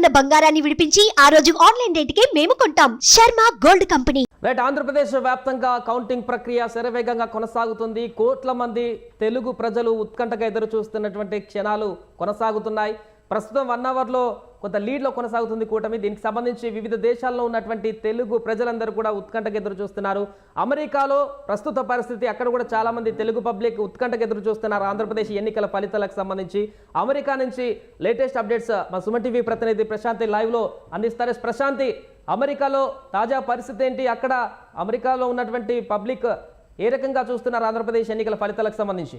ఉన్న బంగారాన్ని విడిపించి ఆ రోజు ఆన్లైన్ రేటుకే మేము కొంటాం. Sharma gold company. Right Andhra Pradesh వ్యాప్తంగా కౌంటింగ్ ప్రక్రియ శరవేగంగా కొనసాగుతుంది. కోట్ల మంది తెలుగు ప్రజలు ఉత్కంఠగా ఎదురు చూస్తున్నటువంటి క్షణాలు కొనసాగుతున్నాయి. ప్రస్తుతం వన్ అవర్లో కొంత లీడ్లో కొనసాగుతుంది కూటమి. దీనికి సంబంధించి వివిధ దేశాల్లో ఉన్నటువంటి తెలుగు ప్రజలందరూ కూడా ఉత్కంఠకు ఎదురు చూస్తున్నారు. అమెరికాలో ప్రస్తుత పరిస్థితి అక్కడ కూడా చాలామంది తెలుగు పబ్లిక్ ఉత్కంఠకు ఎదురు చూస్తున్నారు. ఆంధ్రప్రదేశ్ ఎన్నికల ఫలితాలకు సంబంధించి అమెరికా నుంచి లేటెస్ట్ అప్డేట్స్ మా సుమన్ టీవీ ప్రతినిధి ప్రశాంతి లైవ్లో అందిస్తారు. ప్రశాంతి అమెరికాలో తాజా పరిస్థితి ఏంటి? అక్కడ అమెరికాలో ఉన్నటువంటి పబ్లిక్ ఏ రకంగా చూస్తున్నారు ఆంధ్రప్రదేశ్ ఎన్నికల ఫలితాలకు సంబంధించి?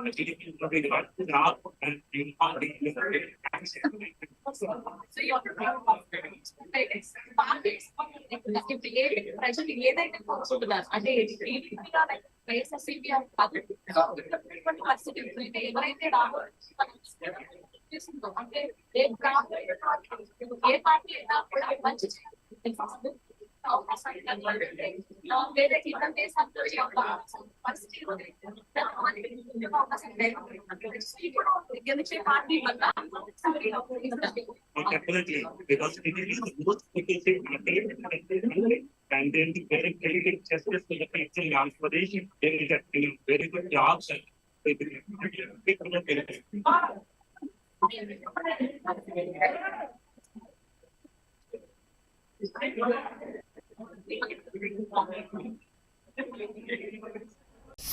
the long labor in the camp, probably the the refusal they need to lost. Such is the main possible. Sometimes you can have for the elected in the face, you must be on BJP and in power. You guys guys see the answer which is here. GDP probably not now and you are the ప్రజలు ఏదైతే కోరుకుంటున్నారు అంటే వైఎస్ఆర్సీపీ పరిస్థితి ఉంది. ఎవరైతే రావాలి అంటే ఏ గ్రామ- ఏ పార్టీ అయినా కూడా మంచి చేయాలి. వేరే ఇతర దేశాల్లో Oh, because it is most efficient material and then the very delicate justice for the people in transportation, they very good job and.